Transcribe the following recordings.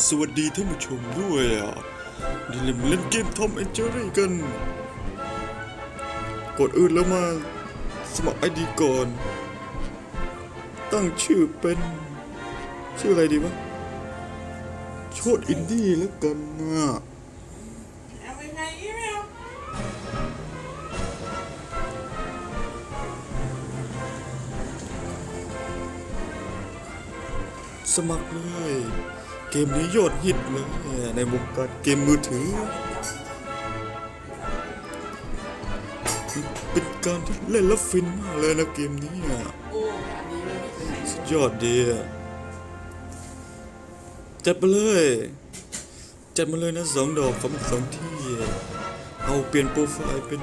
สวัสดีท่านผู้ชมด้วยอะเดี๋ยวเรามาเล่นเกมทอมแอนเจอรี่กัน กดอื่นแล้วมาสมัครไอดีก่อน ตั้งชื่อเป็น ชื่ออะไรดีวะ โชดอินดี้แล้วกันนะเอาไปไหนอีเมลสมัครเลย เกมนี้ยอดฮิตเลยในวงการเกมมือถือ เป็นการที่เล่นแล้วฟินมากเลยนะเกมนี้อะโอ้อันนี้ไม่มีที่ไหนสุดยอดดีจัดไปเลย จัดมาเลยนะสองดอกของสองที่ เอาเปลี่ยนโปรไฟล์เป็น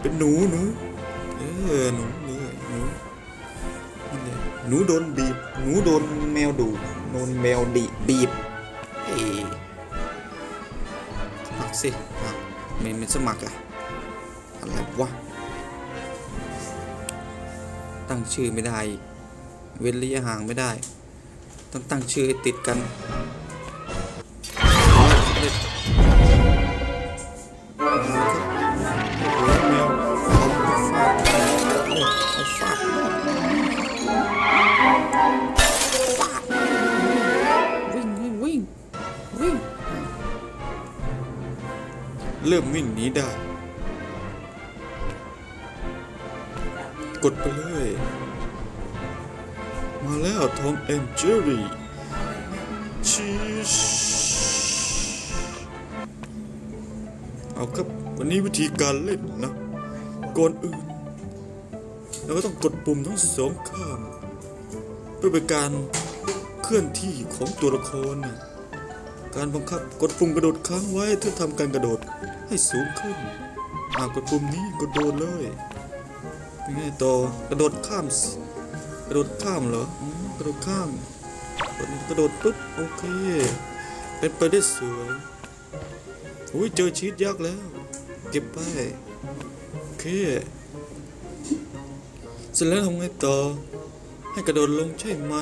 เป็นหนูหนู เออหนูเล นูโดนบีบ หนูโดนแมวดูโดนแมวดิบีบเอ้สมัครสิอะไม่ไม่สมัครอะอะไรวะ ตั้งชื่อไม่ได้ เว้นระยะห่างไม่ได้ ต้องตั้งชื่อให้ติดกัน เริ่มวิ่งหนีได้ กดไปเลย มาแล้วทอมแอนเจอรี่ชีสเอาครับ วันนี้วิธีการเล่นนะ ก่อนอื่นเราก็ต้องกดปุ่มทั้งสองข้างเพื่อเป็นการเคลื่อนที่ของตัวละครนะการบังคับกดปุ่มกระโดดค้างไว้เพื่อทำการกระโดด ให้สูงขึ้นอ่ากดปุ่มนี้กดโดดเลยเป็นไงต่อกระโดดข้าม กระโดดข้ามเหรอกระโดดข้ามกดกระโดดปุ๊บโอเค เป็นไปได้สวยโอ้ยเจอชีตยักแล้ว เก็บไปโอเคเสร็จแล้วทำไงต่อ ให้กระโดดลงใช่ไหม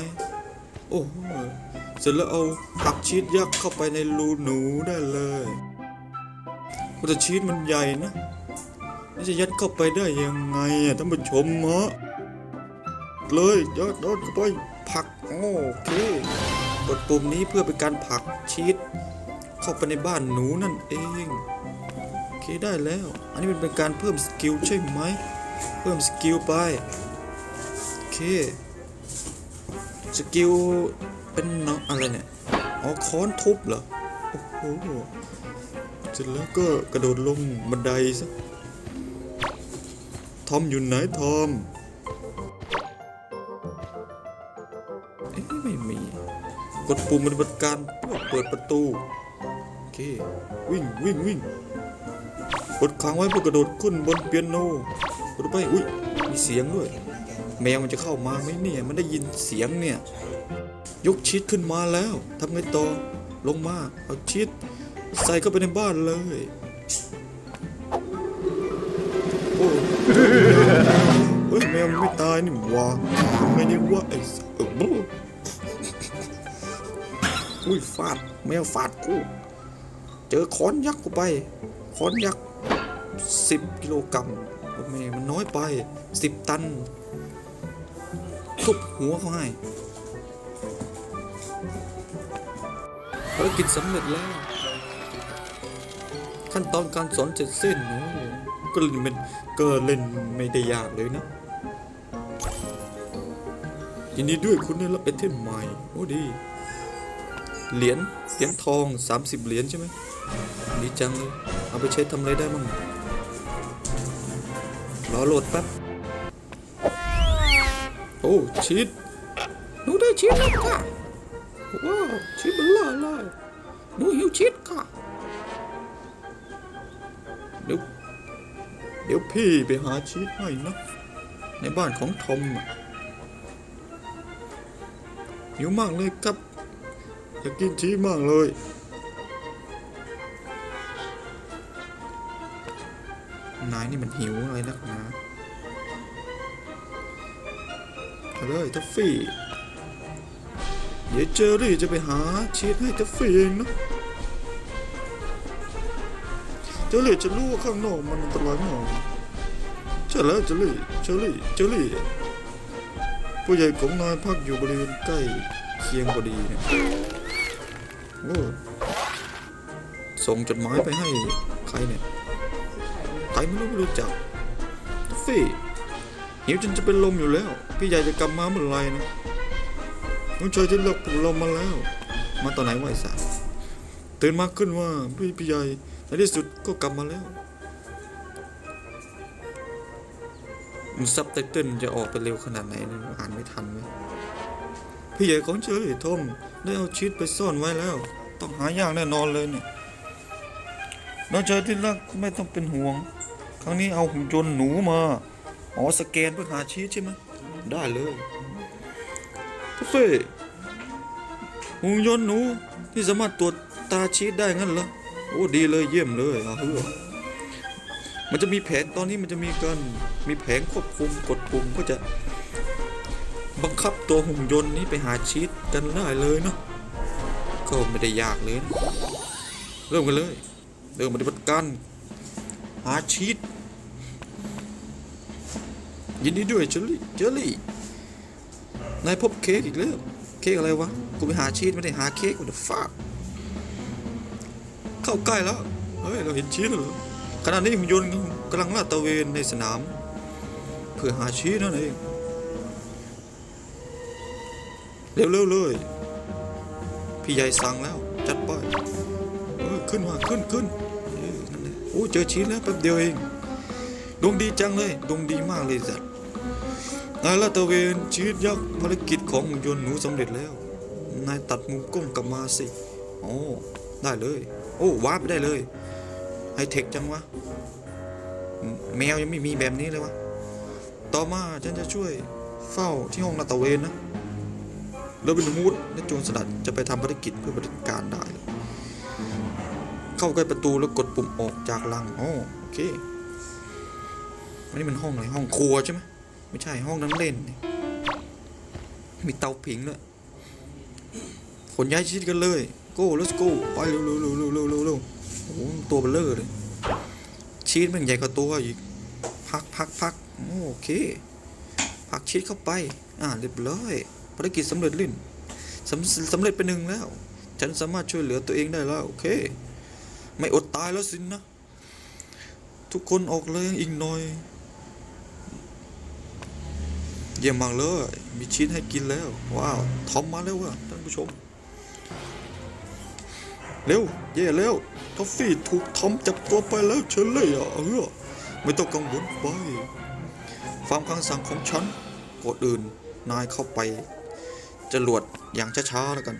โอ้โหเสร็จแล้วเอาตักชีตยักษ์เข้าไปในรูหนูได้เลย แต่ชีตมันใหญ่นะแล้วจะยัดเข้าไปได้ยังไงอะท่านผู้ชมฮะเลยยัดยัดเข้าไปผลักโอเคกดปุ่มนี้เพื่อเป็นการผลักชีสเข้าไปในบ้านหนูนั่นเองโอเคได้แล้ว อันนี้มันเป็นการเพิ่มสกิลใช่ไหมเพิ่มสกิลไปโอเคสกิลเป็นเนาะอะไรเนี่ยอ๋อค้อนทุบเหรอโอ้โห ร็จแล้วก็กระโดดลงบันไดซะทอมอยู่ไหนทอมเอ๊ะไม่มี กดปุ่มปฏิบัติการเพื่อเปิดประตู โอเค วิ่งวิ่งวิ่งกดค้างไว้เพื่อกระโดดขึ้นบนเปียโนกดไปอุ้ยมีเสียงด้วย แมวมันจะเข้ามาไหมเนี่ย มันได้ยินเสียงเนี่ย ยกชีตขึ้นมาแล้วทำไงต่อลงมา เอาชีต ใส่เข้าไปในบ้านเลยโอ้เฮ้ยแมวไม่ตายนี่หวะไม่ได้ว่าไอ้เออบู๊อุ้ยฟาดแมวฟาดกู เจอค้อนยักษ์กูไปค้อนยักษ์สิบกิโลกรัมโอ้แม่มันน้อยไปสิบตันทุบหัวเขาให้ภารกิจสำเร็จแล้ว ขั้นตอนการสอนเสร็จสิ้นโอ้โหก็เล่นเป็นก็เล่นไม่ได้ยากเลยนะยินดีด้วยคุณได้รับไอเทมใหม่โอ้ดีเหรียญเหรียญทอง 30 เหรียญใช่ไหมดีจังเลยเอาไปใช้ทำอะไรได้บ้างรอโหลดแป๊บโอ้ชีตหนูได้ชีตแล้วค่ะว้าวชีตเบลอเลยหนูหิวชีตค่ะ ดี๋ยวพี่ไปหาชีสให้นะในบ้านของทอมอะหิวมากเลยครับ อยากกินชีสมากเลย นายนี่มันหิวอะไรนักหนาเอาเลยทัฟฟี่ เดี๋ยวเจอรี่จะไปหาชีสให้ทัฟฟี่เองนะ เจอรี่จะรู้ว่าข้างนอกมันอันตรายมากใช่แล้วเจอรี่เจอรี่เจอรี่ผู้ใหญ่ของนายพักอยู่บริเวณใกล้เคียงพอดีเนี่ยโอ้ส่งจดหมายไปให้ใครเนี่ยใครไม่รู้ไม่รู้จักทัฟฟี่หิวจนจะเป็นลมอยู่แล้ว พี่ใหญ่จะกลับมาเมื่อไหรนะน้องชายที่เลิกปลุกเรามาแล้ว มาตอนไหนวะไอ้สารตื่นมาขึ้นว่าพี่พี่ใหญ่ ในที่สุดก็กลับมาแล้วมันซับไตเติลจะออกไปเร็วขนาดไหนเนี่ยอ่านไม่ทันเว้ยพี่ใหญ่ของเชอรี่ทอมได้เอาชีตไปซ่อนไว้แล้ว ต้องหายากแน่นอนเลยเนี่ยน้องชายที่รักไม่ต้องเป็นห่วง ครั้งนี้เอาหุ่นยนต์หนูมา อ๋อสแกนเพื่อหาชีตใช่ไหมได้เลยบุฟเฟ่ต์หุ่นยนต์หนูที่สามารถตรวจตาชีสได้งั้นเหรอ โอ้ดีเลยเยี่ยมเลยอะเฮ้อมันจะมีแผนตอนนี้มันจะมีการมีแผงควบคุมกดปุ่มก็จะ บังคับตัวหุ่นยนต์นี้ไปหาชีสกันได้เลยเนาะก็ไม่ได้ยากเลยนะเริ่มกันเลยเริ่มปฏิบัติการหาชีสยินดีด้วยเจอรี่เจอรี่นายพบเค้กอีกแล้วเค้กอะไรวะกูไปหาชีสไม่ได้หาเค้กกูจะฟาด เข้าใกล้แล้วเฮ้ยเราเห็นชีสแล้วเหรอขณะนี้หุ่นยนต์กำลังลาดตระเวนในสนาม เพื่อหาชีสนั่นเองเร็วๆเลยพี่ใหญ่สั่งแล้ว จัดไปเออขึ้นมาขึ้นขึ้นนั่นแหละโอ้เจอชีสแล้วแป๊บเดียวเองดวงดีจังเลยดวงดีมากเลยสัตว์นายลาดตระเวนชีวิตยักษ์ภารกิจของหุ่นยนต์หนูสำเร็จแล้ว นายตัดมุมกล้องกลับมาสิ โอ้ ได้เลย โอ้วาร์ปได้เลยไฮเทคจังวะ แมวยังไม่มีแบบนี้เลยวะ ต่อมาฉันจะช่วยเฝ้าที่ห้องลาตระเวนนะโรบินฮูดและโจรสลัดจะไปทำภารกิจเพื่อบัติการได้ เข้าใกล้ประตูแล้วกดปุ่มออกจากลังอ๋อโอเคอันนี้มันห้องอะไรห้องครัวใช่ไหมไม่ใช่ห้องนั่งเล่น มีเตาผิงด้วยขนย้ายชีตกันเลย go let's go ไปเร็วเร็วเร็วเร็วเร็วเร็วโอ้โหตัวเบลเลอร์เลย ชีตมันใหญ่กว่าตัวอีก พักพักพักโอเค พักชีตเข้าไป อ่าเรียบร้อยภารกิจสำเร็จลื่นสำสำเร็จไปหนึ่งแล้ว ฉันสามารถช่วยเหลือตัวเองได้แล้ว โอเค ไม่อดตายแล้วสินนะ ทุกคนออกแรงอีกหน่อย เยี่ยมมากเลย มีชีสให้กินแล้ว ว้าว ทอมมาแล้วว่ะท่านผู้ชม เร็วเย่แล้วทอฟฟี่ถูกทอมจับตัวไปแล้วเฉลยอะเออไม่ต้องกังวลไปฟังคำสั่งของฉันกดอื่นนายเข้าไปจรวดอย่างช้าๆแล้วกัน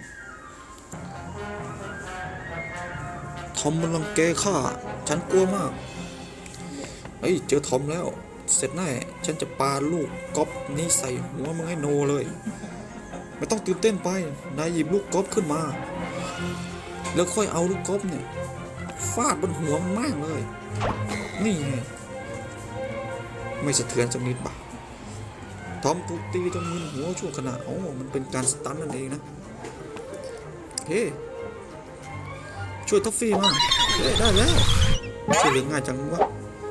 ทอมมันรังแกข้าฉันกลัวมากเฮ้ยเจอทอมแล้ว เสร็จแน่ฉันจะปาลูกก๊อฟนี้ใส่หัวมึงให้โนเลย ไม่ต้องตื่นเต้นไป นายหยิบลูกก๊อฟขึ้นมา แล้วค่อยเอาลูกก๊อฟเนี่ยฟาดบนหัวมันมากเลย นี่ไงไม่สะเทือนสักนิดบ่าทอมถูกตีจนมึนหัวช่วงขณะโอ้มันเป็นการสตันนั่นเองนะ เฮ้ช่วยท็อฟฟี่มาได้แล้วช่วยเหลือง่ายจังวะ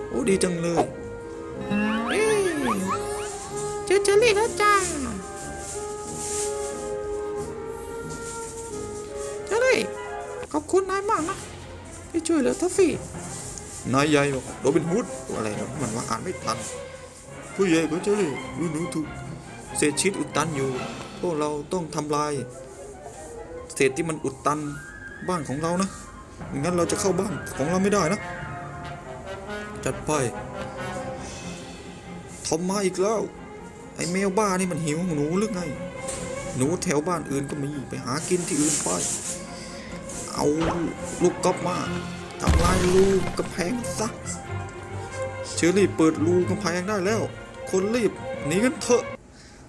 โอ้ดีจังเลยเอ้ยเจอเจอรี่แล้วจ้า อบคุณนายมากนะที่ช่วยเหลือทัฟฟี่นายใหญ่บอกโรบินฮูดอะไรนะมันว่าอ่านไม่ทัน ผู้ใหญ่ก็จะเลยรู้หนูถูกเศษชีตอุดตันอยู่ พวกเราต้องทำลาย เศษที่มันอุดตันบ้านของเรานะงั้นเราจะเข้าบ้านของเราไม่ได้นะ จัดไปทอมมาอีกแล้ว ไอ้แมวบ้านี่มันหิวหนูหรือไง หนูแถวบ้านอื่นก็มีไปหากินที่อื่นไป เอาลูกก๊อฟมาทำลายรูกำแพงซะเชอรี่เปิดรูกำแพงได้แล้ว คนรีบหนีกันเถอะ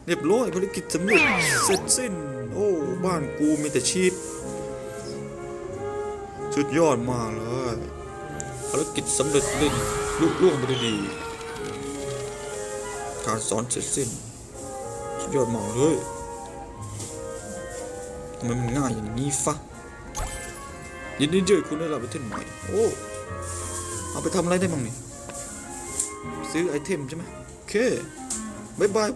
เรียบร้อยภารกิจสำเร็จเสร็จสิ้น โอ้บ้านกูมีแต่ชีตสุดยอดมากเลยภารกิจสำเร็จล่นลุล่วงไปด้วยดีการสอนเสร็จสิ้นสุดยอดมากเลยทำไมมันง่ายอย่างนี้ฟะ ยินดีเจอคุณได้รับไอเทมใหม่โอ้เอาไปทำอะไรได้บ้างนี่ซื้อไอเทมใช่ไหมโอเคบายบาย